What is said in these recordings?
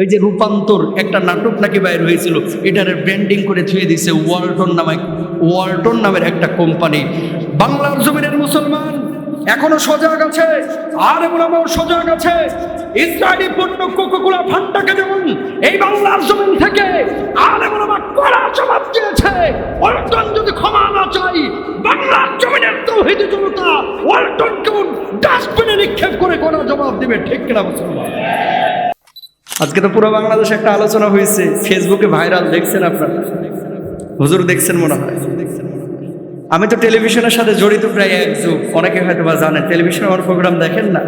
ওই যে রূপান্তর, একটা নাটক নাকি বাইর হয়েছিল, এটার ব্র্যান্ডিং করে থুয়ে দিছে ওয়ালটন নামে, ওয়ালটন নামের একটা কোম্পানি বাংলার জমিনের মুসলমান, এখনও সজাগ আছে, আর আমার সজাগ আছে। ইসরায়েলি পণ্য কোকোকোলা ফান্টাকে যেমন এই বাংলার জমিন থেকে আর আমার কড়া জবাব দিয়েছে, ওয়ালটন যদি ক্ষমা না চাই বাংলার জমিনের তৌহিদি জনতা ওয়ালটন কেমন ডাস্টবিনে নিক্ষেপ করে কড়া জবাব দিবে, ঠিক কিনা মুসলমান? আজকে তো পুরো বাংলাদেশে একটা আলোচনা হয়েছে। ফেসবুকে ভাইরাল দেখছেন আপনারা। হুজুর দেখছেন মনে হয়। আমি তো টেলিভিশনের সাথে জড়িত প্রায় এক যুগ অনেকে হয়তো বা জানেন। টেলিভিশনে আমার প্রোগ্রাম দেখেন না।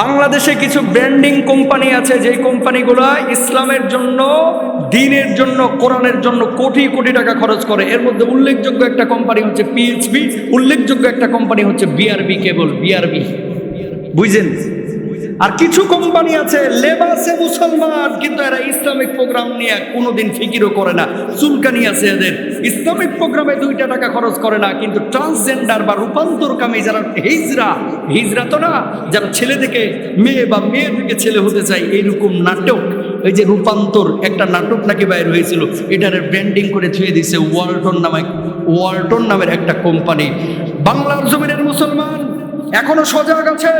বাংলাদেশে কিছু ব্র্যান্ডিং কোম্পানি আছে, যেই কোম্পানিগুলো ইসলামের জন্য, দিনের জন্য, কোরআনের জন্য কোটি কোটি টাকা খরচ করে। এর মধ্যে উল্লেখযোগ্য একটা কোম্পানি হচ্ছে পিএইচবি উল্লেখযোগ্য একটা কোম্পানি হচ্ছে বিআরবি কেবল বিআরবি বুঝছেন আর কিছু কোম্পানি আছে, লেবাসে মুসলমান, কিন্তু এরা ইসলামিক প্রোগ্রাম নিয়ে কোনোদিন ফিকিরও করে না। চুলকানি আছে এদের। ইসলামিক প্রোগ্রামে দুইটা টাকা খরচ করে না, কিন্তু ট্রান্সজেন্ডার বা রূপান্তরকামী যারা হিজরা হিজরা তো না, যারা ছেলে থেকে মেয়ে বা মেয়ে থেকে ছেলে হতে চায় এইরকম নাটক, এই যে রূপান্তর একটা নাটক নাকি বাইর হয়েছিল, এটার ব্র্যান্ডিং করে ছুঁয়ে দিছে ওয়ালটন নামে, ওয়ালটন নামের একটা কোম্পানি। বাংলার জমিনের মুসলমান এখনও সজাগ আছে।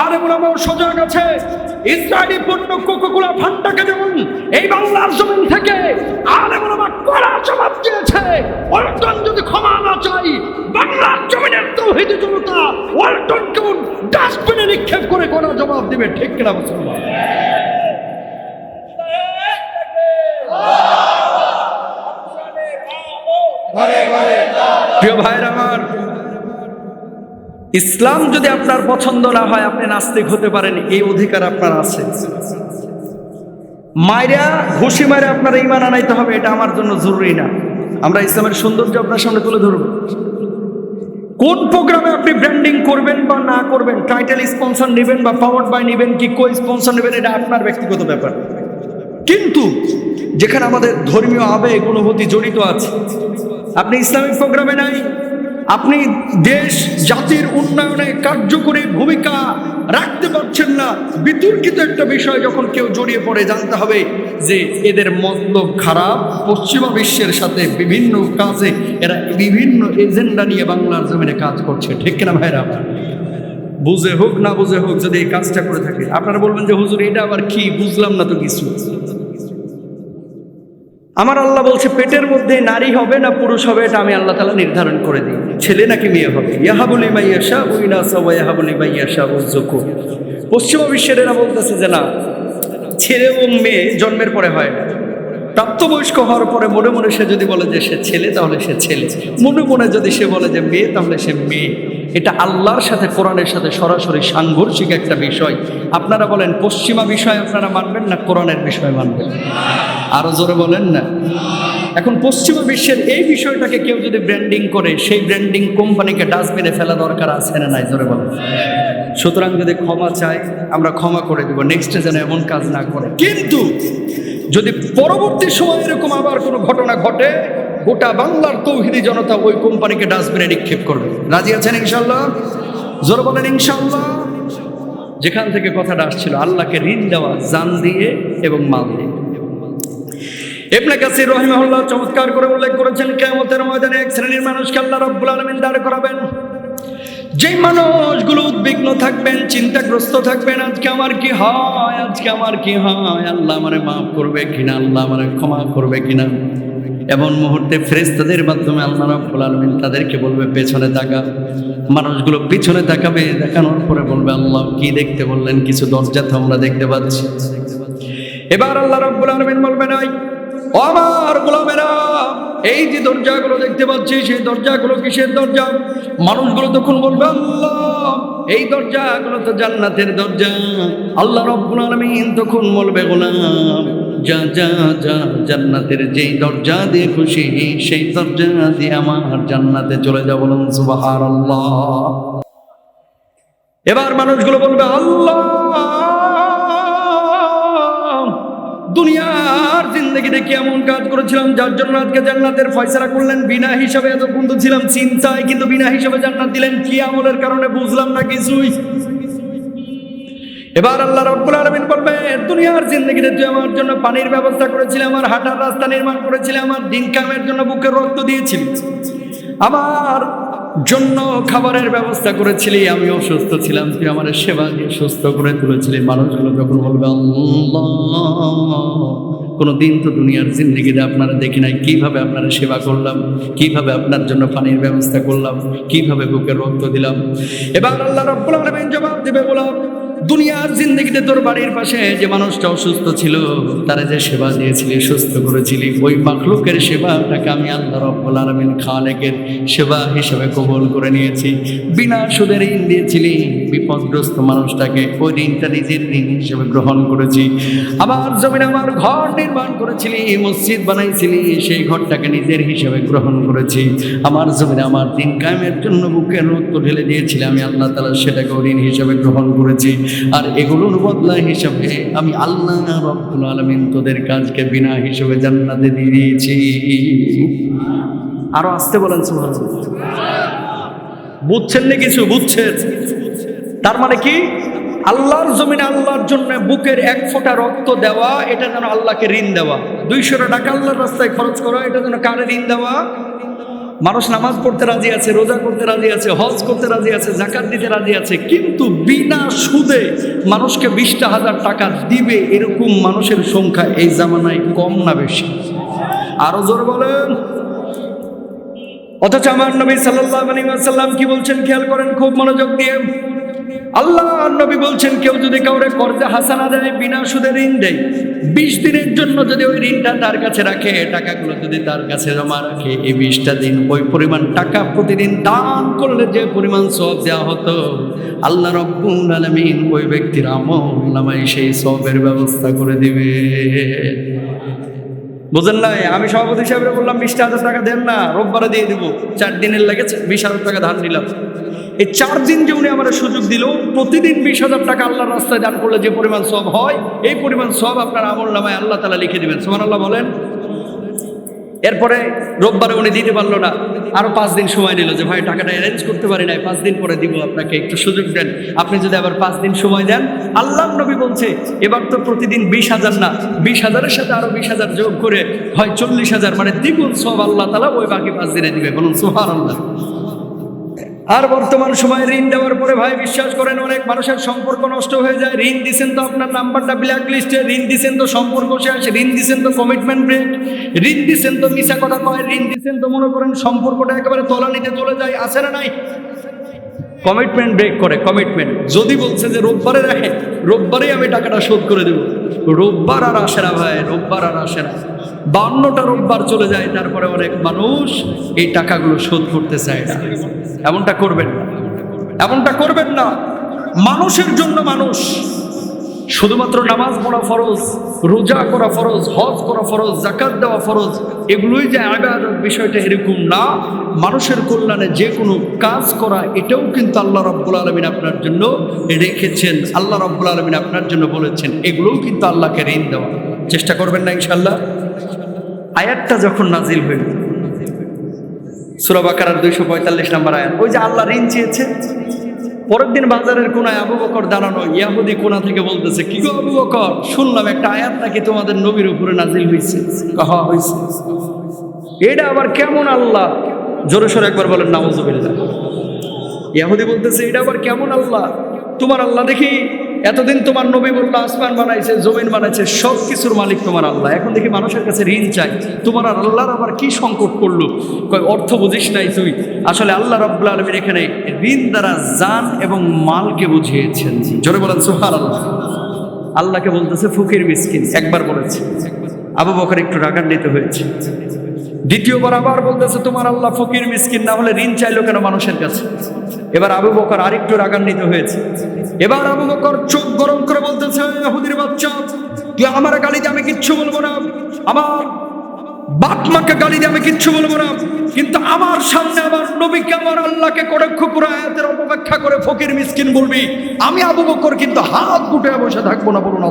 আর এমন আমার সজাগ আছে। ইসরায়েলি পণ্য কোকোকোলা ফান্ডাকে যেমন এই বাংলার জমিন থেকে আর এমন আমার কড়া জবাব দিয়েছে। ওয়ালটন যদি ক্ষমা না চাই বাংলার জমিনের তৌহিদি জনতা ওয়ালটন কেমন ডাস্টবিনে নিক্ষেপ করে কড়া জবাব দিবে ঠিক কিনা মুসলমান? প্রিয় ভাইয়ের আমার ইসলাম যদি আপনার পছন্দ না হয়, আপনি নাস্তিক হতে পারেন, এই অধিকার আপনার আছে। মায়েরা ঘুষি মারে আপনার ইমান আনাইতে হবে, এটা আমার জন্য জরুরি না। আমরা ইসলামের সৌন্দর্য আপনার সামনে তুলে ধরব। কোন প্রোগ্রামে আপনি ব্র্যান্ডিং করবেন বা না করবেন, টাইটেল স্পন্সর নেবেন বা পাওয়ার বাই নেবেন কি কো স্পন্সর নেবেন, এটা আপনার ব্যক্তিগত ব্যাপার। কিন্তু যেখানে আমাদের ধর্মীয় আবেগ, অনুভূতি জড়িত আছে, আপনি ইসলামিক প্রোগ্রামে নাই আপনি দেশ, জাতির উন্নয়নে কার্যকরী ভূমিকা রাখতে পারছেন না। বিতর্কিত একটা বিষয় যখন কেউ জড়িয়ে পড়ে, জানতে হবে যে এদের মতলব খারাপ। পশ্চিমা বিশ্বের সাথে বিভিন্ন কাজে এরা বিভিন্ন এজেন্ডা নিয়ে বাংলার জমিনে কাজ করছে। ঠিক কিনা ভাইরা? আমার বুঝে হোক না বুঝে হোক, যদি এই কাজটা করে থাকে। আপনারা বলবেন যে, হুজুর, এটা আবার কি? বুঝলাম না তো কিছু। আমার আল্লাহ বলছে, পেটের মধ্যে নারী হবে না পুরুষ হবে, এটা আমি আল্লাহ তালা নির্ধারণ করে দিই। ছেলে নাকি মেয়ে হবে? ইয়াহাবুলি মাইয়াশা উইনাসা ওয়াহাবুলি মাইয়াশা উজ্জকু পশ্চিমা বিশ্বের এরা বলতেছে যে, না, ছেলে এবং মেয়ে জন্মের পরে হয় না। প্রাপ্তবয়স্ক হওয়ার পরে মনে মনে সে যদি বলে যে সে ছেলে, তাহলে সে ছেলে। মনে মনে যদি সে বলে যে মেয়ে, তাহলে সে মেয়ে। এটা আল্লাহর সাথে, কোরআনের সাথে সরাসরি সাংঘর্ষিক একটা বিষয়। আপনারা বলেন, পশ্চিমা বিষয় আপনারা মানবেন না, কোরআনের বিষয় মানবেন? আরও জোরে বলেন না। এখন পশ্চিমা বিশ্বের এই বিষয়টাকে কেউ যদি ব্র্যান্ডিং করে, সেই ব্র্যান্ডিং কোম্পানিকে ডাস্টবিনে ফেলা দরকার আছে না নাই? জোরে বলেন। সুতরাং যদি ক্ষমা চাই আমরা ক্ষমা করে দেবো। নেক্সটে যেন এমন কাজ না করে। কিন্তু যদি পরবর্তী সময় এরকম আবার কোনো ঘটনা ঘটে গোটা বাংলার তৌহিদি জনতা ওই কোম্পানিকে ডাস্টবিনে নিক্ষেপ করবে। রাজি আছেন ইনশাল্লাহ জোর বলেন ইনশাল্লাহ যেখান থেকে কথাটা আসছিল, আল্লাহকে ঋণ দেওয়া, জান দিয়ে এবং মাল দিয়ে। ইবনে কাসির রহিমাহুল্লাহ চমৎকার করে উল্লেখ করেছেন, কিয়ামতের ময়দানে এক শ্রেণির মানুষকে আল্লাহ রাব্বুল আলামিন দাঁড় করাবেন। যেই মানুষগুলো উদ্বিগ্ন থাকবেন, চিন্তাগ্রস্ত থাকবেন, আজকে আমার কি হয়, আজকে আমার কি হয়, আল্লাহ আমারে মাফ করবে কিনা, আল্লাহ আমারে ক্ষমা করবে কিনা। এমন মুহূর্তে ফেরেশতাদের মাধ্যমে আল্লাহ রাব্বুল আলামিন তাদেরকে বলবে, পেছনে তাকা মানুষগুলো পিছনে তাকাবে, দেখানোর পরে বলবে, আল্লাহ, কি দেখতে বললেন? কিছু দরজা তো আমরা দেখতে পাচ্ছি। এবার আল্লাহ রাব্বুল আলামিন বলবে, নাই। আমার গোলামেরা, এই যে দরজাগুলো দেখতে পাচ্ছি, সেই দরজাগুলো কিসের দরজা? মানুষগুলো তখন বলবে, আল্লাহ, এই দরজাগুলো তো জান্নাতের দরজা। আল্লাহ রব্বুল আলামিন তখন বলবে, গোলাম যা যা যা, জান্নাতের যেই দরজা দিয়ে খুশি, সেই দরজা দিয়ে আমার জান্নাতে চলে যাব সুবহানাল্লাহ। এবার মানুষগুলো বলবে, আল্লাহ! দুনিয়ার জিন্দগিতে কি এমন কাজ করেছিলাম, যার জন্য আজকে জান্নাতের ফয়সালা করলেন, বিনা হিসাবে এত তো ছিলাম চিন্তায়, কিন্তু বিনা হিসাবে জান্নাত দিলেন, কি আমলের কারণে বুঝলাম না কিছুই। এবার আল্লাহ রব্বুল আলমিন বলবে দুনিয়ার জিন্দগিতে তুই আমার জন্য পানির ব্যবস্থা করেছিলি, আমার হাঁটার রাস্তা নির্মাণ করেছিলি, আমার দিন কামের জন্য বুকের রক্ত দিয়েছিলি, আমার জন্য খাবারের ব্যবস্থা করেছিলি, আমি অসুস্থ ছিলাম, তুই আমার সেবা দিয়ে সুস্থ করে তুলেছিলি। মানুষগুলো যখন বলবে কোনো দিন তো দুনিয়ার জিন্দগিতে আপনারা দেখি নাই, কীভাবে আপনারা সেবা করলাম, কীভাবে আপনার জন্য পানির ব্যবস্থা করলাম, কীভাবে বুকের রক্ত দিলাম? এবার আল্লাহ রব্বুল আলামিন জবাব দেবে বললাম দুনিয়ার জিন্দগিতে তোর বাড়ির পাশে যে মানুষটা অসুস্থ ছিল, তারা যে সেবা দিয়েছিলি, সুস্থ করেছিলি, ওই মাখলুকের সেবাটাকে আমি আল্লাহ রব্বুল আলমিন খালেকের সেবা হিসেবে কবল করে নিয়েছি। বিনা সুদে ঋণ দিয়েছিলি, বিপদগ্রস্ত মানুষটাকে ওই ঋণটা নিজের ঋণ হিসেবে গ্রহণ করেছি। আবার জমিনে আমার ঘর নির্মাণ করেছিলি, মসজিদ বানাইছিলি, সেই ঘরটাকে নিজের হিসেবে গ্রহণ করেছি। আমার জমিনে আমার দিন কায়েমের জন্য বুকের রক্ত ঢেলে দিয়েছিলে, আমি আল্লাহ তালা সেটাকে ঋণ হিসেবে গ্রহণ করেছি। আর এগুলোর বদলা হিসাবে আমি আল্লাহ রব্বুল আলমিন তোদের কাজকে বিনা হিসেবে জান্নাতে দিয়ে দিয়েছি। আরও আসতে বলেন বুঝছেন না কিছু? বুঝছেন? তার মানে কি? আল্লাহর জমিনে আল্লাহর জন্য বুকের এক ফোঁটা রক্ত দেওয়া, এটা যেন আল্লাহকে ঋণ দেওয়া। দুইশো টাকা আল্লাহর রাস্তায় খরচ করা, এটা যেন কারে ঋণ দেওয়া? মানুষ নামাজ পড়তে রাজি আছে, রোজা করতে রাজি আছে, হজ করতে রাজি আছে জাকাত দিতে রাজি আছে, কিন্তু বিনা সুদে মানুষকে বিশটা হাজার টাকা দিবে এরকম মানুষের সংখ্যা এই জামানায় কম না বেশি। আরও জোর বলেন। অথচ আমার নবী সাল্লাম কি বলছেন? খেয়াল করেন, খুব মনোযোগ দিয়ে। আল্লাহ নবী বলছেন, কেউ যদি কাউরে কর্জে হাসানা দেয়, বিনা সুদে ঋণ দেয়, বিশ দিনের জন্য যদি ওই ঋণটা তার কাছে রাখে, টাকাগুলো যদি তার কাছে জমা রাখে, এই বিশটা দিন ওই পরিমাণ টাকা প্রতিদিন দান করলে যে পরিমাণ সব দেওয়া হতো, আল্লাহ রব্বুল আলমিন ওই ব্যক্তির আমল নামায় সেই সবের ব্যবস্থা করে দিবে। বুঝেন নাই? আমি সভাপতি সাহেবরে বললাম, বিশটা হাজার টাকা দেন না, রোববারে দিয়ে দিব। চার দিনের লেগেছে, বিশ হাজার টাকা ধান নিলাম। এই চার দিন যে উনি আমার সুযোগ দিল, প্রতিদিন বিশ হাজার টাকা আল্লাহর রাস্তায় দান করলে যে পরিমাণ সব হয়, এই পরিমাণ সব আপনার আমল নামায় আল্লাহ তালা লিখে দেবেন। সোমান আল্লাহ বলেন। এরপরে রোববারে উনি দিতে পারল না। আরও পাঁচ দিন সময় নিল যে, ভাই, টাকাটা অ্যারেঞ্জ করতে পারি নাই, পাঁচ দিন পরে দিব আপনাকে, একটু সুযোগ দেন। আপনি যদি আবার পাঁচ দিন সময় দেন। আল্লাহ নবী বলছে, এবার তো প্রতিদিন বিশ হাজার না, বিশ হাজারের সাথে আরও বিশ হাজার যোগ করে, হয় চল্লিশ হাজার মানে দ্বিগুণ সব আল্লাহ তালা ওই বাকি পাঁচ দিনে দিবে। বলুন সোহার আল্লাহ আর বর্তমান সময়ে ঋণ দেওয়ার পরে ভাই বিশ্বাস করেন, অনেক মানুষের সম্পর্ক নষ্ট হয়ে যায়। ঋণ দিছেন তো আপনার নাম্বারটা ব্ল্যাক লিস্টে ঋণ দিছেন তো সম্পর্ক শেষ, ঋণ দিছেন তো কমিটমেন্ট ব্রেক ঋণ দিছেন তো মিশা কথা কয়, ঋণ দিছেন তো মনে করেন সম্পর্কটা একেবারে তলানিতে চলে যায়, আছে না নাই? কমিটমেন্ট ব্রেক করে কমিটমেন্ট যদি বলছে যে রোববারে রাখে রোববারেই আমি টাকাটা শোধ করে দেব। রোববার আর আসে না ভাই, রোববার আর আসে না। বান্নটা রোববার চলে যায়, তারপরে অনেক মানুষ এই টাকাগুলো শোধ করতে চায় না। এমনটা করবেন না। এমনটা করবেন না। মানুষের জন্য মানুষ। শুধুমাত্র নামাজ পড়া ফরজ, রোজা করা ফরজ, হজ করা ফরজ জাকাত দেওয়া ফরজ, এগুলোই যে আবাদত বিষয়টা এরকম না। মানুষের কল্যাণে যে কোনো কাজ করা, এটাও কিন্তু আল্লাহ রব্বুল আলমিন আপনার জন্য রেখেছেন। আল্লাহ রব্বুল আলমিন আপনার জন্য বলেছেন, এগুলোও কিন্তু আল্লাহকে ঋণ দেওয়া। চেষ্টা করবেন না ইনশাল্লাহ আয়াতটা যখন নাজিল হইল সুরাবাকার দুইশো পঁয়তাল্লিশ নম্বর আয়াত, ওই যে আল্লাহ ঋণ চেয়েছে। পরের দিন বাজারের কোনায় আবু বকর দাঁড়ানো, ইয়াহুদি কোনা থেকে বলতেছে, কি গো আবু বকর? শুনলাম একটা আয়াত নাকি তোমাদের নবীর উপরে নাজিল হয়েছে কহা হয়েছে এটা আবার কেমন আল্লাহ? জোরে সোরে একবার বলেন নামজুবিল্লাহ ইয়াহুদি বলতেছে, এটা আবার কেমন আল্লাহ? তোমার আল্লাহ দেখি এতদিন তোমার নবী বলল, আসমান বানাইছে, জমিন বানাইছে সব কিছুর মালিক তোমার আল্লাহ। এখন দেখি মানুষের কাছে ঋণ চাই। তোমার আর আল্লাহর আবার কি সংকট করল? কয়, অর্থ বুঝিস নাই তুই। আসলে আল্লাহ রব্লা আলমীর এখানে ঋণ দ্বারা জান এবং মালকে বুঝিয়েছেন। জোরে বলেন সোহার আল্লাহ আল্লাহকে বলতেছে, ফকির মিসকিন। একবার বলেছে। আবু বকর একটু রাগান্বিত হয়েছে। দ্বিতীয়বার আবার বলতেছে, তোমার আল্লাহ ফকির মিসকিন, না হলে ঋণ চাইলো কেন মানুষের কাছে? এবার আবু বকর আরেকটু রাগান্বিত হয়েছে। এবার আবু বকর চোখ গরম করে বলতেছে হুদির বাচ্চা, তুই আমার গালি দিয়ে আমি কিচ্ছু বলব না। আমার বাপ মাকে গালি দিয়ে আমি কিচ্ছু বলব না। কিন্তু আমার সামনে আমার নবীকে, আমার আল্লাহকে কটাক্ষ করে আয়াতের অপব্যাখ্যা করে ফকির মিসকিন বলবি। আমি আবু বকর কিন্তু হাত গুটে বসে থাকব না, বলুন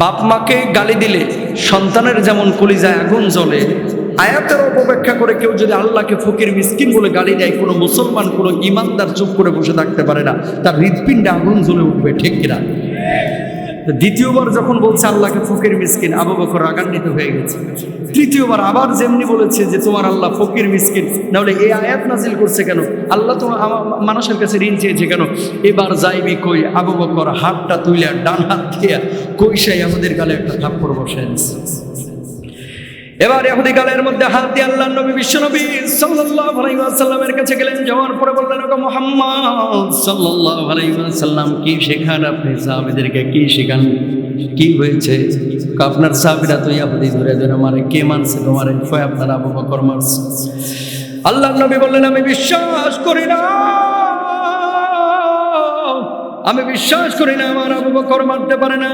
বাপ মাকে গালি দিলে সন্তানের যেমন কলিজায় আগুন জ্বলে আয়াতের অপব্যাখ্যা করে কেউ যদি আল্লাহকে ফকির, মিসকিন বলে গালি দেয়, কোনো মুসলমান, কোনো ইমানদার চুপ করে বসে থাকতে পারে না, তার হৃৎপিণ্ডে আগুন জ্বলে উঠবে, ঠিক কিনা? দ্বিতীয়বার যখন বলছে আল্লাহকে ফকির, মিসকিন, আবু বকর রাগান্বিত হয়ে গেছে। তৃতীয়বার আবার যেমনি বলেছে যে তোমার আল্লাহ ফকির, মিসকিন, নাহলে এই আয়াত নাজিল করছে কেন? আল্লাহ তো মানুষের কাছে ঋণ চেয়েছে কেন? এবার যাইবি কই? আবু বকর হাতটা তুলে ডান হাত দিয়ে কইসাই আমাদের গালে একটা থাপ্পড় বসে এবার এহুদি গালের মধ্যে হাত দিয়ে আল্লাহ নবী বিশ্বনবী সাল্লাল্লাহু আলাইহি ওয়াসাল্লামের কাছে গেলেন। যাওয়ার পরে বললেন, ওগো মুহাম্মদ সাল্লাল্লাহু আলাইহি ওয়াসাল্লাম, কি শেখান আপনি সাহাবীদেরকে? কি শেখান? কি হয়েছে? আপনার সাহাবীরা তো ইয়াহুদি ধরে ধরে মারে। কে মানছে তোমার? কয়, আপনার আবু বকর মারছে? আল্লাহ নবী বললেন, আমি বিশ্বাস করি না। আমি বিশ্বাস করি না, আমার আবু বকর মারতে পারে না।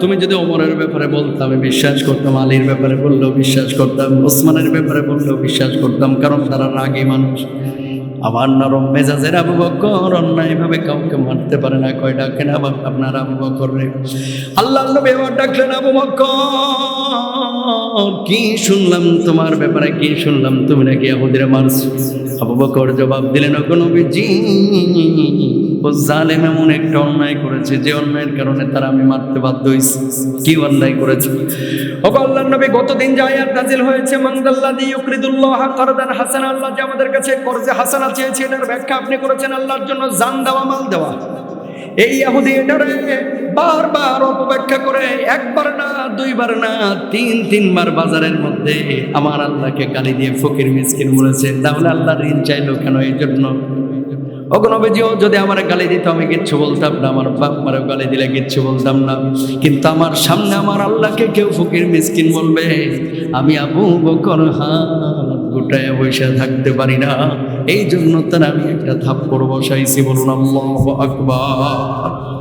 তুমি যদি ওমরের ব্যাপারে বলতাম আমি বিশ্বাস করতাম, আলীর ব্যাপারে বললেও বিশ্বাস করতাম, ওসমানের ব্যাপারে বললেও বিশ্বাস করতাম, কারণ তারা রাগী মানুষ। আমার নরম মেজাজের আবু বকর অন্যায়ভাবে কাউকে মারতে পারে না। কয় ডাকেন আবার আপনার আবু বকর। রে আল্লাহ নবী আবার ডাকলেন, আবু বকর, কি শুনলাম তোমার ব্যাপারে? কি শুনলাম তুমি নাকি আহুদিরে মারছো আবু বকর জবাব দিলেন, ওগো নবীজি ও একটা অন্যায় করেছে, যে অন্যায়ের কারণে তারা আমি মারতে কি অন্যায় করেছে? হয়েছে হাসানা আল্লাহ যে আমাদের কাছে হাসানা চেয়েছে এটার ব্যাখ্যা আপনি করেছেন, আল্লাহর জন্য জান মাল দেওয়া। এই বারবার করে, একবার না না, তিন, তিনবার বাজারের মধ্যে আমার আল্লাহকে গালি দিয়ে ফকির, মিসকিন বলেছে তাহলে আল্লাহ ঋণ চাইলো কেন? এই জন্য অগনবীজিও যদি আমার গালি দিত, আমি কিচ্ছু বলতাম না। আমার বাপ মারও গালি দিলে কিচ্ছু বলতাম না। কিন্তু আমার সামনে আমার আল্লাহকে কেউ ফকির, মিসকিন বলবে, আমি আবু বকর হাত গোটায় বসে থাকতে পারি না। এই জন্য তার আমি একটা থাপ্পড় বসাইছি, বলুন আল্লাহ আকবার।